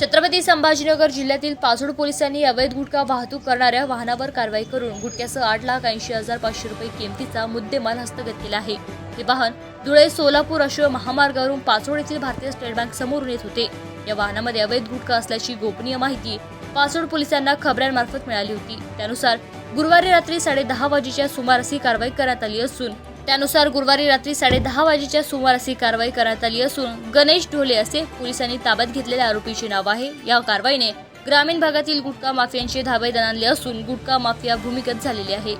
छत्रपती संभाजीनगर जिल्ह्यातील पाचोड पोलिसांनी अवैध गुटखा वाहतूक करणाऱ्या वाहनावर कारवाई करून गुटख्यासह आठ लाख ऐंशी हजार पाचशे रुपये किमतीचा मुद्देमाल हस्तगत केला आहे. हे वाहन धुळे सोलापूर राष्ट्रीय महामार्गावरून पाचोड येथील भारतीय स्टेट बँक समोरून येत होते. या वाहनामध्ये अवैध गुटखा असल्याची गोपनीय माहिती पाचोड पोलिसांना खबऱ्यांमार्फत मिळाली होती. त्यानुसार गुरुवारी रात्री साडेदहा वाजेच्या सुमारास ही कारवाई करण्यात आली असून त्यानुसार गुरुवारी रात्री साडेदहा वाजेच्या सुमारास ही कारवाई करण्यात आली असून गणेश ढोले असे पोलिसांनी ताब्यात घेतलेल्या आरोपीचे नाव आहे. या कारवाईने ग्रामीण भागातील गुटखा माफियांचे धाबे दणाणले असून गुटखा माफिया भूमिगत झालेली आहे.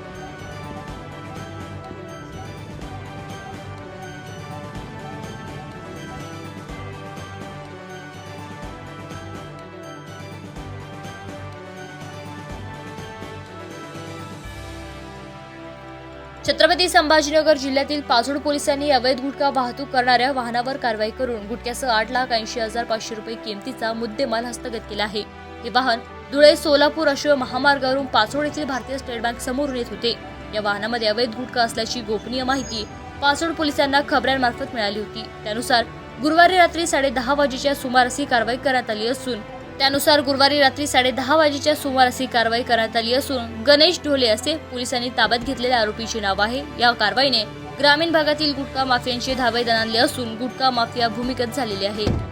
छत्रपती संभाजीनगर जिल्ह्यातील पाचोड पोलिसांनी अवैध गुटखा वाहतूक करणाऱ्या वाहनावर कारवाई करून गुटख्यासह आठ लाख ऐंशी हजार पाचशे रुपये किमतीचा मुद्देमाल हस्तगत केला आहे. हे वाहन धुळे सोलापूर राष्ट्रीय महामार्गावरून पाचोड येथील भारतीय स्टेट बँक समोरून येत होते. या वाहनामध्ये अवैध गुटखा असल्याची गोपनीय माहिती पाचोड पोलिसांना खबऱ्यांमार्फत मिळाली होती. त्यानुसार गुरुवारी रात्री साडेदहा वाजेच्या सुमारास ही कारवाई करण्यात आली असून त्यानुसार गुरुवारी रात्री साडेदहा वाजेच्या सुमारास ही कारवाई करण्यात आली असून गणेश ढोले असे पोलिसांनी ताब्यात घेतलेल्या आरोपीचे नाव आहे. या कारवाईने ग्रामीण भागातील गुटखा माफियांचे धावे दणाणले असून गुटखा माफिया भूमिगत झालेले आहे.